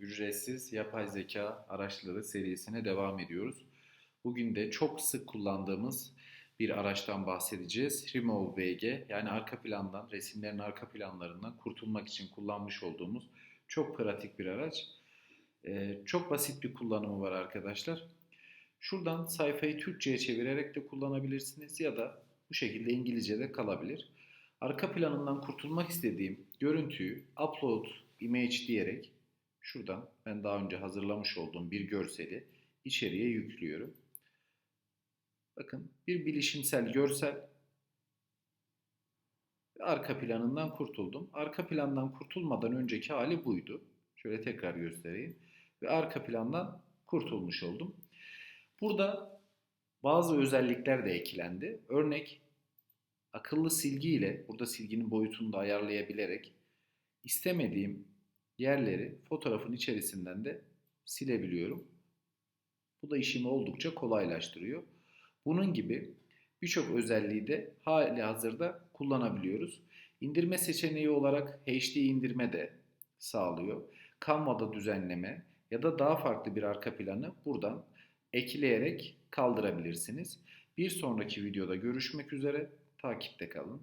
ücretsiz yapay zeka araçları serisine devam ediyoruz. Bugün de çok sık kullandığımız bir araçtan bahsedeceğiz. Remove VG yani arka plandan, resimlerin arka planlarından kurtulmak için kullanmış olduğumuz çok pratik bir araç. Ee, çok basit bir kullanımı var arkadaşlar. Şuradan sayfayı Türkçe'ye çevirerek de kullanabilirsiniz ya da bu şekilde İngilizce'de kalabilir. Arka planından kurtulmak istediğim görüntüyü upload image diyerek şuradan ben daha önce hazırlamış olduğum bir görseli içeriye yüklüyorum. Bakın bir bilişimsel görsel arka planından kurtuldum. Arka plandan kurtulmadan önceki hali buydu. Şöyle tekrar göstereyim. Ve arka plandan kurtulmuş oldum. Burada bazı özellikler de eklendi. Örnek akıllı silgi ile burada silginin boyutunu da ayarlayabilerek istemediğim yerleri fotoğrafın içerisinden de silebiliyorum. Bu da işimi oldukça kolaylaştırıyor. Bunun gibi birçok özelliği de hali hazırda kullanabiliyoruz. İndirme seçeneği olarak HD indirme de sağlıyor. Canva'da düzenleme ya da daha farklı bir arka planı buradan ekleyerek kaldırabilirsiniz. Bir sonraki videoda görüşmek üzere. Takipte kalın.